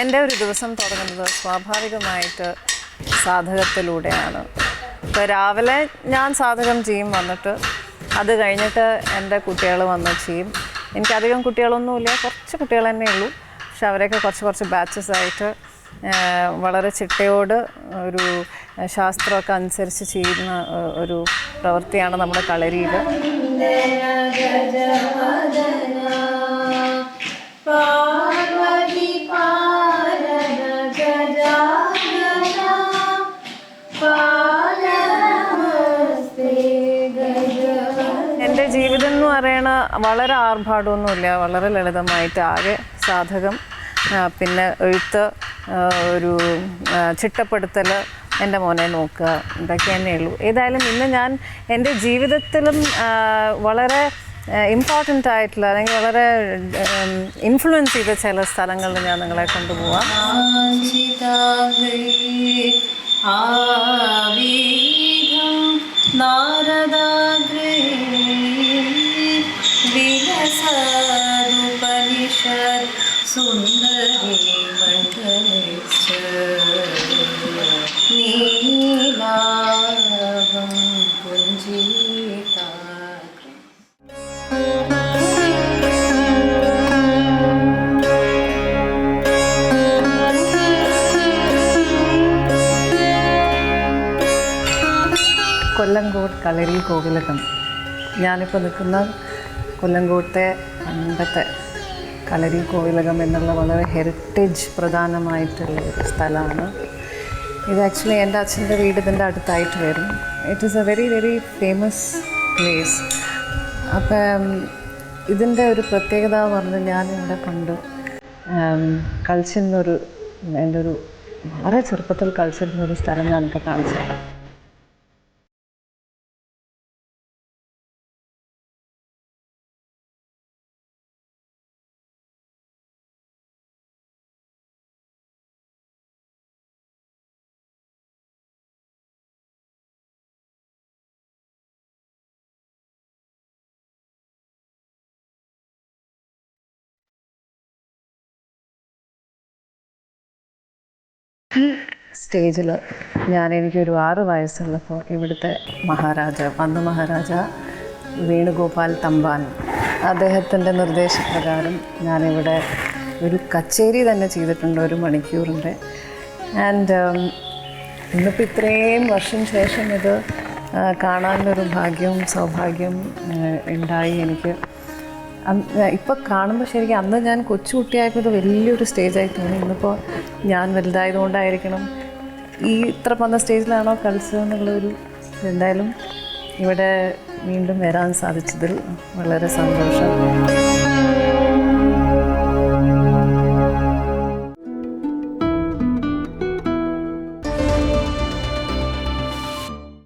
എന്റെ ഒരു ദിവസം തുടങ്ങുന്നത് സ്വാഭാവികമായിട്ട് സാധകത്തിലൂടെയാണ്. ഇപ്പോൾ രാവിലെ ഞാൻ സാധകം ചെയ്യും വന്നിട്ട് അത് കഴിഞ്ഞിട്ട് എന്റെ കുട്ടികൾ വന്ന് ചെയ്യും. എനിക്കധികം കുട്ടികളൊന്നുമില്ല കുറച്ച് കുട്ടികൾ തന്നെ ഉള്ളൂ. പക്ഷെ അവരെയൊക്കെ കുറച്ച് കുറച്ച് ബാച്ചസ് ആയിട്ട് വളരെ ചിട്ടയോട് ഒരു ശാസ്ത്രമൊക്കെ അനുസരിച്ച് ചെയ്യുന്ന ഒരു പ്രവൃത്തിയാണ് നമ്മുടെ കളരിയിൽ. പറയണ വളരെ ആർഭാടമൊന്നുമില്ല വളരെ ലളിതമായിട്ട് ആകെ സാധകം. പിന്നെ എഴുത്ത് ഒരു ചിട്ടപ്പെടുത്തൽ എന്റെ മോനെ നോക്കുക ഇതൊക്കെ തന്നെ ഉള്ളൂ. ഏതായാലും ഇന്ന് ഞാൻ എന്റെ ജീവിതത്തിലും വളരെ ഇമ്പോർട്ടന്റ് ആയിട്ടുള്ള അല്ലെങ്കിൽ വളരെ ഇൻഫ്ലുവൻസ് ചെയ്ത ചില സ്ഥലങ്ങളിൽ ഞാൻ നിങ്ങളെ കൊണ്ടുപോവാം. നാരദാഗ്രേ വിലസതുപനിഷത് സുന്ദരി മണ്ഡലശ്ച नीला कुंजीता കൊല്ലങ്കോട് കളരി കോവിലകം. ഞാനിപ്പോൾ നിൽക്കുന്ന കൊല്ലങ്കോട്ടെ പണ്ടത്തെ കളരി കോവിലകം എന്നുള്ള വളരെ ഹെറിറ്റേജ് പ്രധാനമായിട്ടുള്ള ഒരു സ്ഥലമാണ്. ഇത് ആക്ച്വലി എന്റെ അച്ഛന്റെ വീട് ഇതിന്റെ അടുത്തായിട്ട് വരും it is a very very famous place അപ്പം ഇതിന്റെ ഒരു പ്രത്യേകത പറഞ്ഞ് ഞാൻ ഇവിടെ പണ്ട് കളിച്ചിരുന്നൊരു എന്റെ ഒരു വളരെ ചെറുപ്പത്തിൽ കളിച്ചിരുന്നൊരു സ്ഥലം ഞാനിപ്പോൾ കാണിച്ചു തരാം. സ്റ്റേജിൽ ഞാൻ എനിക്കൊരു ആറ് വയസ്സുള്ളപ്പോൾ ഇവിടുത്തെ മഹാരാജ അന്ന് മഹാരാജ വേണുഗോപാൽ തമ്പാൻ അദ്ദേഹത്തിന്റെ നിർദ്ദേശപ്രകാരം ഞാനിവിടെ ഒരു കച്ചേരി തന്നെ ചെയ്തിട്ടുണ്ട് ഒരു മണിക്കൂറിന്റെ ആൻഡ് ഇന്നിപ്പോൾ ഇത്രയും വർഷം ശേഷം ഇത് കാണാനൊരു ഭാഗ്യവും സൗഭാഗ്യവും ഉണ്ടായി എനിക്ക് ഇപ്പോൾ കാണുമ്പോൾ ശരിക്കും അന്ന് ഞാൻ കൊച്ചുകുട്ടിയായപ്പോൾ ഇത് വലിയൊരു സ്റ്റേജായി തോന്നി ഇന്നിപ്പോൾ ഞാൻ വലുതായതുകൊണ്ടായിരിക്കണം ഈ ഇത്ര വന്ന സ്റ്റേജിലാണോ കളിച്ചതെന്നുള്ളൊരു എന്തായാലും ഇവിടെ വീണ്ടും വരാൻ സാധിച്ചതിൽ വളരെ സന്തോഷം.